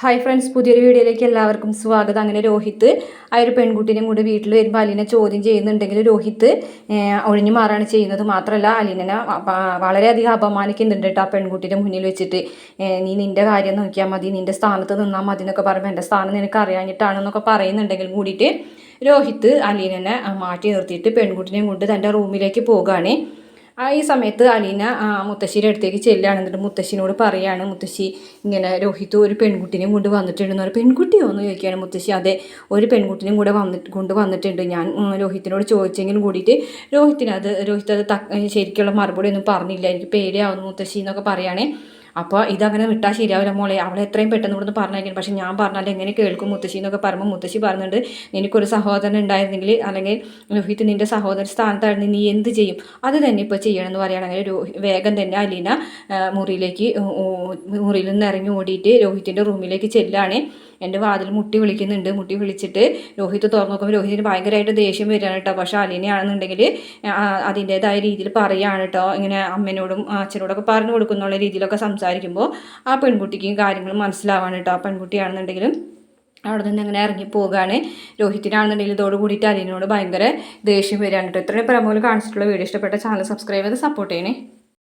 Hi friends പുതിയൊരു വീഡിയോയിലേക്ക് എല്ലാവർക്കും സ്വാഗതം. അങ്ങനെ രോഹിത്ത് ആ ഒരു പെൺകുട്ടിനെയും കൂടെ വീട്ടിൽ വരുമ്പോൾ അലീനെ ചോദ്യം ചെയ്യുന്നുണ്ടെങ്കിൽ രോഹിത്ത് ഒഴിഞ്ഞു മാറാണ് ചെയ്യുന്നത്. മാത്രമല്ല അലീനെ വളരെയധികം അപമാനിക്കുന്നുണ്ട് കേട്ടോ ആ പെൺകുട്ടിയുടെ മുന്നിൽ വെച്ചിട്ട്. നീ നിന്റെ കാര്യം നോക്കിയാൽ മതി നിന്റെ സ്ഥാനത്ത് നിന്നാൽ മതി എന്നൊക്കെ പറയുമ്പോൾ എന്റെ സ്ഥാനം നിനക്ക് അറിയാഞ്ഞിട്ടാണെന്നൊക്കെ പറയുന്നുണ്ടെങ്കിൽ കൂടിയിട്ട് രോഹിത്ത് അലീനെ മാറ്റി നിർത്തിയിട്ട് പെൺകുട്ടിനെയും കൊണ്ട് തന്റെ റൂമിലേക്ക് പോകുകയാണ് ഈ സമയത്ത് അലീന ആ, മുത്തശ്ശിയുടെ അടുത്തേക്ക് ചെല്ലുകയാണ്. എന്നിട്ട് മുത്തശ്ശിനോട് പറയാണ് മുത്തശ്ശി ഇങ്ങനെ രോഹിത് ഒരു പെൺകുട്ടിനെയും കൊണ്ട് വന്നിട്ടുണ്ടെന്ന് പറയും. പെൺകുട്ടിയോ? എന്ന് ചോദിക്കുകയാണ് മുത്തശ്ശി. അതെ ഒരു പെൺകുട്ടിനെയും കൂടെ വന്നിട്ട് കൊണ്ട് വന്നിട്ടുണ്ട്. ഞാൻ രോഹിത്തിനോട് ചോദിച്ചെങ്കിലും കൂടിയിട്ട് രോഹിത്തിന് അത് രോഹിത് അത് ശരിക്കുള്ള മറുപടി ഒന്നും പറഞ്ഞില്ല. എനിക്ക് പേടിയാവുന്നു മുത്തശ്ശി എന്നൊക്കെ പറയുകയാണേ അപ്പോൾ ഇതങ്ങനെ വിട്ടാൽ ശരിയാവില്ല മോളെ. അവളെ എത്രയും പെട്ടെന്ന് ഇവിടുന്ന് പറഞ്ഞയക്കണം. പക്ഷേ ഞാൻ പറഞ്ഞാൽ എങ്ങനെ കേൾക്കും മുത്തശ്ശി എന്നൊക്കെ പറയുമ്പോൾ മുത്തശ്ശി പറഞ്ഞിട്ട് നിനക്കൊരു സഹോദരൻ ഉണ്ടായിരുന്നെങ്കിൽ അല്ലെങ്കിൽ രോഹിത് നിന്റെ സഹോദര സ്ഥാനത്തായിരുന്നു നീ എന്ത് ചെയ്യും? അത് തന്നെ ഇപ്പോൾ ചെയ്യണമെന്ന് പറയുകയാണെങ്കിൽ വേഗം തന്നെ അലീന മുറിയിലേക്ക് മുറിയിൽ നിന്ന് ഇറങ്ങി ഓടിയിട്ട് രോഹിത്തിന്റെ റൂമിലേക്ക് ചെല്ലാണ്. എന്റെ വാതിൽ മുട്ടി വിളിക്കുന്നുണ്ട്. മുട്ടി വിളിച്ചിട്ട് രോഹിത് തുറന്നു നോക്കുമ്പോൾ രോഹിത്തിന് ഭയങ്കരമായിട്ട് ദേഷ്യം വരികയാണ് കേട്ടോ. പക്ഷേ അലീനയാണെന്നുണ്ടെങ്കിൽ അതിന്റേതായ രീതിയിൽ പറയുകയാണ് കേട്ടോ. ഇങ്ങനെ അമ്മേനോടും അച്ഛനോടൊക്കെ പറഞ്ഞു കൊടുക്കുന്നുള്ള രീതിയിലൊക്കെ സംസാരിക്കുമ്പോൾ ആ പെൺകുട്ടിക്കും കാര്യങ്ങൾ മനസ്സിലാവാണ് കേട്ടോ. ആ പെൺകുട്ടിയാണെന്നുണ്ടെങ്കിലും അവിടെ നിന്ന് അങ്ങനെ ഇറങ്ങി പോവുകയാണ് രോഹിത്തിനാണെന്നുണ്ടെങ്കിൽ ഇതോട് കൂടിയിട്ട് അലീനോട് ഭയങ്കര ദേഷ്യം വരികയാണ് കേട്ടോ. ഇത്രയും പ്രമോൽ കാണിച്ചിട്ടുള്ള വീഡിയോ ഇഷ്ടപ്പെട്ട ചാനൽ സബ്സ്ക്രൈബ് ചെയ്ത് സപ്പോർട്ട് ചെയ്യണേ.